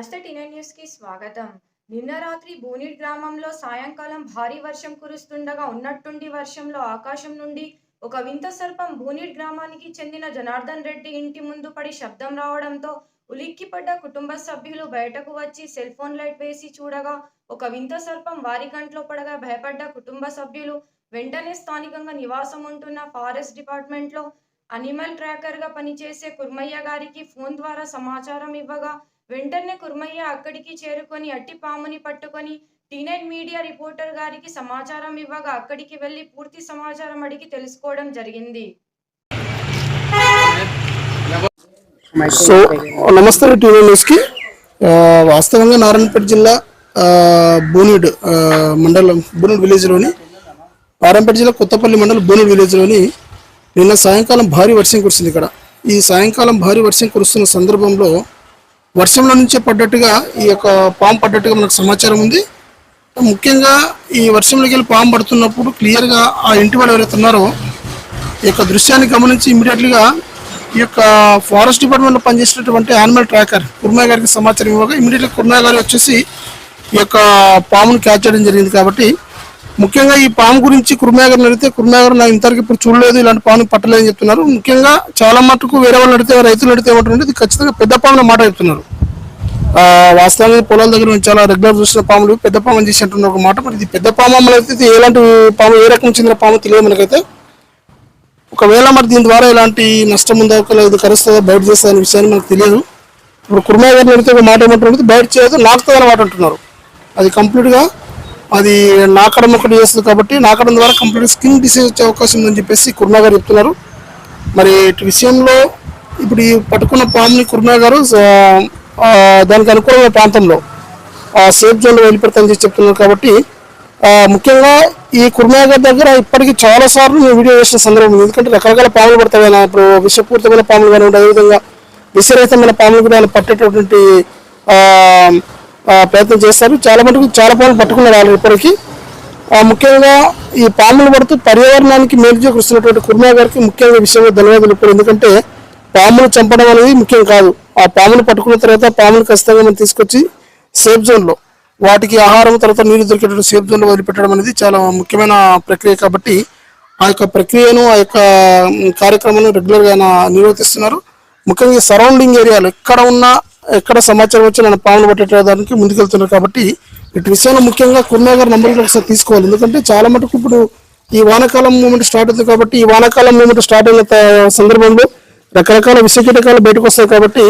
నమస్తే టీనైన్ న్యూస్కి స్వాగతం. నిన్న రాత్రి బూనిడ్ గ్రామంలో సాయంకాలం భారీ వర్షం కురుస్తుండగా ఉన్నట్టుండి వర్షంలో ఆకాశం నుండి ఒక వింత సర్పం బూనిడ్ గ్రామానికి చెందిన జనార్దన్ రెడ్డి ఇంటి ముందు పడి శబ్దం రావడంతో ఉలిక్కిపడ్డ కుటుంబ సభ్యులు బయటకు వచ్చి సెల్ ఫోన్ లైట్ వేసి చూడగా ఒక వింత సర్పం వారి కంట్లో పడగా భయపడ్డ కుటుంబ సభ్యులు వెంటనే స్థానికంగా నివాసం ఉంటున్న ఫారెస్ట్ డిపార్ట్మెంట్లో అనిమల్ ట్రాకర్గా పనిచేసే కుర్మయ్య గారికి ఫోన్ ద్వారా సమాచారం ఇవ్వగా వెంటనే కుర్మయ్య అక్కడికి చేరుకొని అట్టి పాముని పట్టుకొని టీనైన్ మీడియా రిపోర్టర్ గారికి సమాచారం ఇవ్వగా అక్కడికి వెళ్ళి పూర్తి సమాచారం అడిగి తెలుసుకోవడం జరిగింది. సో నమస్తే టీవీ న్యూస్కి. వాస్తవంగా నారాయణపేట జిల్లా ఆ, మండలం బోనీడ్ విలేజ్లోని నారాయణపేట జిల్లా కొత్తపల్లి మండలం బోనీడ్ విలేజ్లోని నిన్న సాయంకాలం భారీ వర్షం కురిసింది ఇక్కడ. ఈ సాయంకాలం భారీ వర్షం కురుస్తున్న సందర్భంలో వర్షంలో నుంచే పడ్డట్టుగా ఈ యొక్క పాము పడ్డట్టుగా మనకు సమాచారం ఉంది. ముఖ్యంగా ఈ వర్షంలోకి వెళ్ళి పాము పడుతున్నప్పుడు క్లియర్గా ఆ ఇంటి వాళ్ళు ఎవరైతే ఉన్నారో ఈ యొక్క దృశ్యాన్ని గమనించి ఇమీడియట్లీగా ఈ యొక్క ఫారెస్ట్ డిపార్ట్మెంట్లో పనిచేసినటువంటి యానిమల్ ట్రాకర్ కుర్మా గారికి సమాచారం ఇవ్వగా ఇమీడియట్గా కుర్మా గారు వచ్చేసి ఈ యొక్క పామును క్యాచ్ చేయడం జరిగింది కాబట్టి ముఖ్యంగా ఈ పాము గురించి కుర్మా అడిగితే కుర్మా నాకు ఇంతవరకు ఇప్పుడు చూడలేదు ఇలాంటి పాము పట్టలేదని చెప్తున్నారు. ముఖ్యంగా చాలా మటుకు వేరే వాళ్ళు అడిగితే రైతులు అడిగితే ఏమంటారంటే ఇది ఖచ్చితంగా పెద్ద పామున మాట చెప్తున్నారు. వాస్తవానికి పొలాల దగ్గర నుంచి చాలా రెగ్యులర్ చూసిన పాములు పెద్ద పాము చేసి అంటున్నారు ఒక మాట. మరి ఇది పెద్ద పాము అమ్మలైతే ఎలాంటి పాము ఏ రకం చెందిన పాము తెలియదు మనకైతే. ఒకవేళ మరి దీని ద్వారా ఎలాంటి నష్టం ఉందా ఒకవేళ ఇది కరుస్తుందో బయట చేస్తుందా అనే విషయాన్ని మనకు తెలియదు. ఇప్పుడు కుర్మా గారిని ఒక మాట ఏమంటారు బయట చేయదు నాకుతుంది అని మాట అంటున్నారు. అది కంప్లీట్గా అది నాకడం ఒకటి చేస్తుంది కాబట్టి నాకడం ద్వారా కంప్లీట్ స్కిన్ డిసీజ్ వచ్చే అవకాశం ఉందని చెప్పేసి కుర్మా గారు చెప్తున్నారు మరి ఇటు విషయంలో ఇప్పుడు ఈ పట్టుకున్న పాముని కుర్మా గారు దానికి అనుకూలమైన ప్రాంతంలో సేఫ్ జోన్లో వెళ్ళిపెడతానని చెప్పి చెప్తున్నారు కాబట్టి ముఖ్యంగా ఈ కుర్మా గారి దగ్గర ఇప్పటికీ చాలా సార్లు నేను వీడియో చేసిన సందర్భం ఉంది. ఎందుకంటే రకరకాల పాములు పడతాయి ఇప్పుడు విషపూరితమైన పాములు కానివ్వండి అదేవిధంగా విషరహితమైన పాములు కూడా ఆయన పట్టేటటువంటి ప్రయత్నం చేస్తారు. చాలా మటుకు చాలా పాములు పట్టుకున్నారు వాళ్ళు ఇప్పటికీ. ముఖ్యంగా ఈ పాములు పడుతూ పర్యావరణానికి మేలు చేకూరుస్తున్నటువంటి కుర్మా గారికి ముఖ్యంగా విషయంలో ధన్యవాదాలు ఇప్పుడు ఎందుకంటే పాములు చంపడం అనేది ముఖ్యం కాదు. ఆ పాములు పట్టుకున్న తర్వాత పాములు ఖచ్చితంగా మనం తీసుకొచ్చి సేఫ్ జోన్లో వాటికి ఆహారం తర్వాత నీరు దొరికేటువంటి సేఫ్ జోన్లో వదిలిపెట్టడం అనేది చాలా ముఖ్యమైన ప్రక్రియ కాబట్టి ఆ యొక్క ప్రక్రియను ఆ యొక్క కార్యక్రమాన్ని రెగ్యులర్గా ఆయన నిర్వర్తిస్తున్నారు. ముఖ్యంగా సరౌండింగ్ ఏరియాలో ఎక్కడ ఉన్నా ఎక్కడ సమాచారం వచ్చి నన్ను పాములు పట్టేయడానికి ముందుకెళ్తున్నారు కాబట్టి ఇటు విషయంలో ముఖ్యంగా కుర్మా నంబర్లు ఒకసారి తీసుకోవాలి. ఎందుకంటే చాలా మటుకు ఇప్పుడు ఈ వానాకాలం మూమెంట్ స్టార్ట్ అవుతుంది కాబట్టి ఈ వానాకాలం మూమెంట్ స్టార్ట్ అయిన త- సందర్భంలో రకరకాల విషకీటకాలు బయటకు వస్తాయి కాబట్టి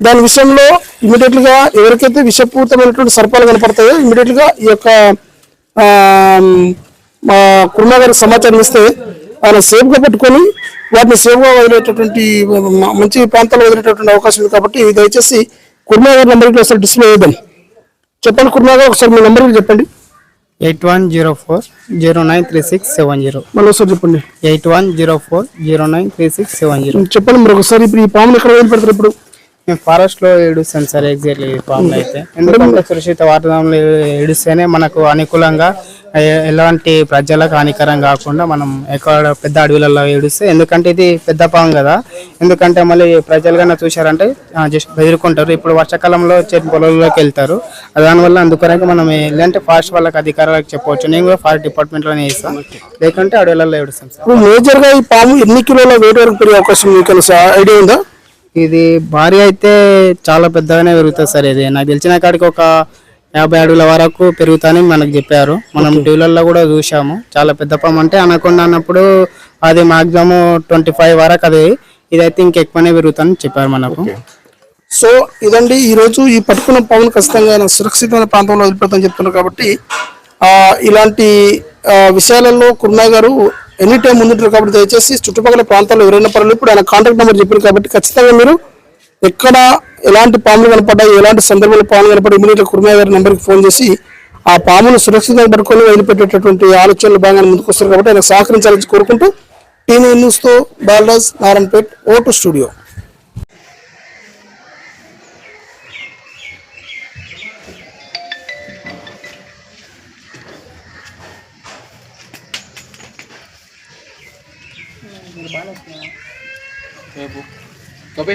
దాని విషయంలో ఇమీడియట్గా ఎవరికైతే విషపూరితమైనటువంటి సర్పాలు కనపడతాయో ఇమీడియట్గా ఈ యొక్క ఆ, సమాచారం ఇస్తే ఆయన సేఫ్గా పట్టుకొని వాటిని సేఫ్గా వదిలేటటువంటి మంచి ప్రాంతాల్లో వదిలేటటువంటి అవకాశం ఉంది కాబట్టి దయచేసి కుర్మా గారి నెంబర్కి ఒకసారి డిస్ప్లే చేద్దాం చెప్పండి కుర్మా గారు ఒకసారి మీ నెంబర్ చెప్పండి. Eight one zero four zero nine three six seven zero. మళ్ళీ ఒకసారి చెప్పండి. Eight one zero four zero nine three six seven zero. చెప్పండి మరి ఒకసారి ఇప్పుడు ఈ పాములు ఎక్కడ వదిలిపెడతారు ఇప్పుడు? మేము ఫారెస్ట్లో ఏడుస్తాం సార్ ఎగ్జాక్ట్లీ పాములు అయితే. ఎందుకంటే సురక్షిత వాతావరణంలో ఏడుస్తేనే మనకు అనుకూలంగా ఎలాంటి ప్రజలకు హానికరం కాకుండా మనం ఎక్కడ పెద్ద అడవులలో ఏడుస్తే ఎందుకంటే ఇది పెద్ద పాము కదా. ఎందుకంటే మళ్ళీ ప్రజలు కన్నా చూశారంటే జస్ట్ బెదిరుకుంటారు. ఇప్పుడు వర్షాకాలంలో చెట్టు పొలంలోకి వెళ్తారు. దానివల్ల అందుకనే మనం ఏంటంటే ఫారెస్ట్ వాళ్ళకి అధికారులకు చెప్పవచ్చు. నేను కూడా ఫారెస్ట్ డిపార్ట్మెంట్లోనే చేస్తాం. లేకుంటే అడవులలో ఏడుస్తాం సార్. ఇప్పుడు మేజర్గా ఈ పాము ఎన్ని కిలోల వెయిట్ వరకు పెరిగే అవకాశం మీకు ఐడియా ఉందా? ఇది భారీ అయితే చాలా పెద్దగానే పెరుగుతుంది సార్ ఇది. నాకు తెలిసిన కాడికి ఒక యాభై అడుగుల వరకు పెరుగుతాయని మనకు చెప్పారు. మనం టీవీలలో కూడా చూసాము చాలా పెద్ద పాము అంటే అనకుండా అన్నప్పుడు అది మాక్సిమం ట్వంటీ ఫైవ్ వరకు అది ఇదైతే ఇంకెక్కువనే పెరుగుతుందని చెప్పారు మనకు. సో ఇదండి ఈ రోజు ఈ పట్టుకున్న పామును ఖచ్చితంగా ఆయన సురక్షితమైన ప్రాంతంలో వదిలిపెడతామని చెప్తున్నారు కాబట్టి ఆ ఇలాంటి విషయాలలో కుర్మా గారు ఎనీ టైం ముందుంటారు కాబట్టి దయచేసి చుట్టుపక్కల ప్రాంతాల్లో ఎవరైనా పర్లేదు ఇప్పుడు ఆయన కాంటాక్ట్ నెంబర్ చెప్పారు కాబట్టి ఖచ్చితంగా మీరు ఎక్కడ ఎలాంటి పాములు కనపడ్డాయి ఎలాంటి సందర్భంలో పాములు కనపడి ఇమీడియట్గా కుర్మయ్య గారి నెంబర్కి ఫోన్ చేసి ఆ పామును సురక్షితంగా పట్టుకొని వదిలిపెట్టేటటువంటి ఆలోచనలు బాగా ముందుకు వస్తారు కాబట్టి ఆయన సహకరించాలని కోరుకుంటూ టీవీ న్యూస్తో బాలరాజ్ నారాయణపేట్ ఓటు స్టూడియో Kopi.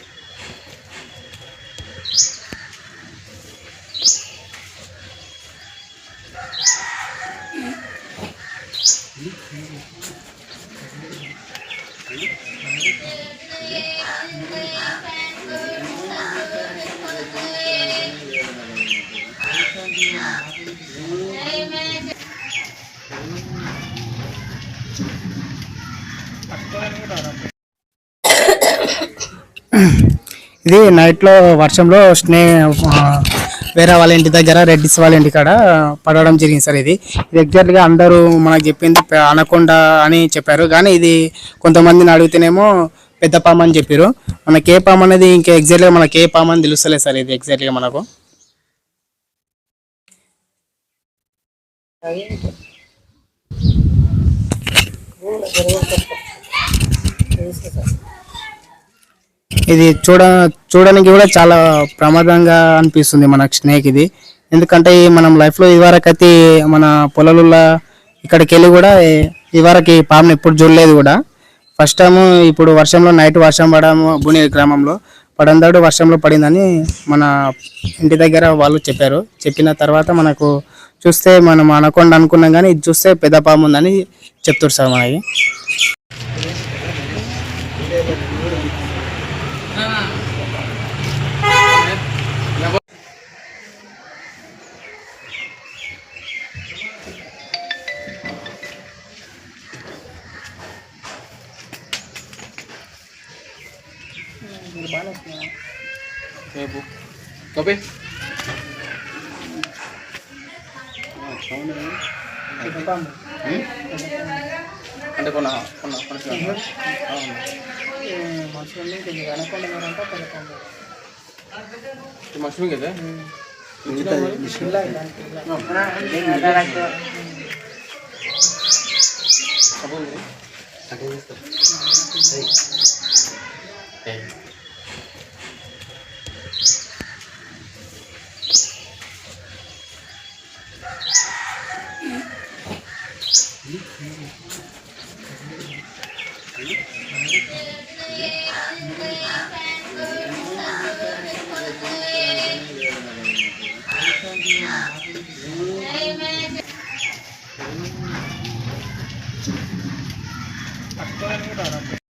ఇది నైట్లో వర్షంలో స్నే వేరే వాళ్ళ ఇంటి దగ్గర రెడ్డిస్ వాళ్ళ ఇంటి కాడ పడడం జరిగింది సార్ ఇది. ఇది ఎగ్జాక్ట్గా అందరూ మనకు చెప్పింది అనకొండ అని చెప్పారు. కానీ ఇది కొంతమందిని అడిగితేనేమో పెద్ద పాము అని చెప్పారు. మనకి ఏ పాము అనేది ఇంకా ఎగ్జాక్ట్గా మనకి ఏ పాము అని తెలుస్తలేదు సార్ ఇది ఎగ్జాక్ట్గా మనకు. ఇది చూడ చూడడానికి కూడా చాలా ప్రమాదంగా అనిపిస్తుంది మనకు స్నేక్ ఇది. ఎందుకంటే మనం లైఫ్లో ఇదివరకైతే మన పొలాలలో ఇక్కడికి వెళ్ళి కూడా ఇదివరకు ఈ పాముని ఎప్పుడు చూడలేదు కూడా. ఫస్ట్ టైం ఇప్పుడు వర్షంలో నైట్ వర్షం పడము భుని గ్రామంలో పడందాడు వర్షంలో పడిందని మన ఇంటి దగ్గర వాళ్ళు చెప్పారు. చెప్పిన తర్వాత మనకు చూస్తే మనం అనకుండా అనుకున్నాం కానీ ఇది చూస్తే పెద్ద పాము ఉందని చెప్తారు సార్ మనకి balas na. Okay, bu. Kape. Ah, này? na. Kape. Hmm? అంటే కొన్న కొన్న కొనుక్కున్నాను. మనుషులు కొంచెం కదా అప్పుడు అక్కడ